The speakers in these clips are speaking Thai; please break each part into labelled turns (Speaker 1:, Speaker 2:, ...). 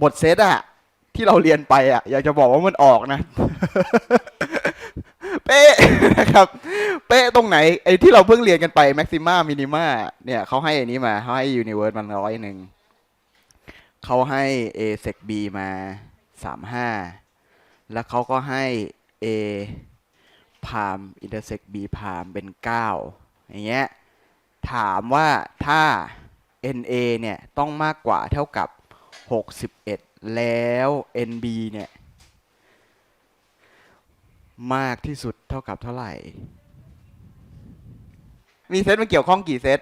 Speaker 1: หมดเซตอะที่เราเรียนไปอะอยากจะบอกว่ามันออกนะ เป๊ะนะครับ เป๊ะตรงไหนไอ้ที่เราเพิ่งเรียนกันไปแม็กซิม่ามินิมาเนี่ยเขาให้อันนี้มาเขาให้ยูนิเวิร์สมันร้อยหนึ่งเขาให้ A sec B มาสามห้าแล้วเขาก็ให้ A พามอินเตอร์เซ็ก B พามเป็นเก้าอย่างเงี้ย ถามว่าถ้า NA เนี่ย ต้องมากกว่าเท่ากับ 61 แล้ว NB เนี่ย มากที่สุดเท่ากับเท่าไหร่ มีเซตมันเกี่ยวข้องกี่เซต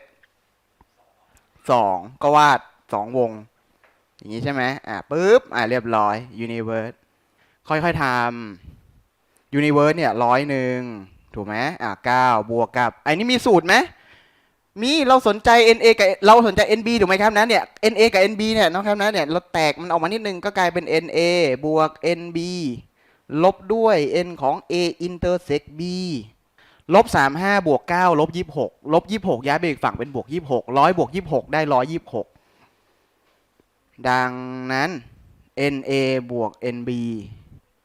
Speaker 1: สองก็วาดสองวง อย่างนี้ใช่ไหมอะปุ๊บ อะเรียบร้อย Universe ค่อยๆทำ Universe เนี่ยร้อยหนึ่งถูกไหมอะเก้าบวกกับไอ้นี่มีสูตรไหม มีเราสนใจ NA กับเราสนใจ NB ถูกไหมครับนะเนี่ย NA กับ NB เนี่ยน้องครับนะเนี่ยเราแตกมันออกมานิดนึงก็กลายเป็น NA บวก NB ลบด้วย n ของ a intersect b ลบสามห้าบวกเก้าลบยี่หกลบยี่หกย้ายไปอีกฝั่งเป็นบวกยี่หกร้อยบวกยี่หกได้ร้อยยี่หกดังนั้น na บวก nb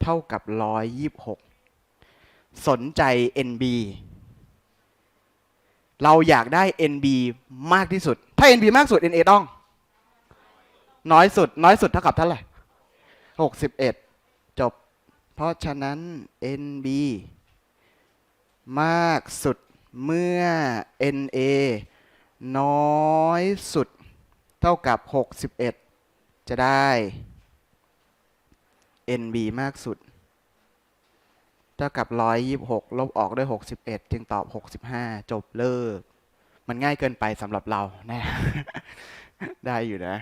Speaker 1: เท่ากับร้อยยี่หกสนใจ nb เราอยากได้ nb มากที่สุด ถ้า nb มากสุด na ต้อง น้อยสุด น้อยสุดเท่ากับเท่าไหร่หกสิบเอ็ดจบ เพราะฉะนั้น NB มากสุดเมื่อ NA น้อยสุดเท่ากับ 61 จะได้ NB มากสุด เท่ากับ126ลบออกด้วย61จึงตอบ65จบเลิก มันง่ายเกินไปสำหรับเรานะ ได้อยู่นะ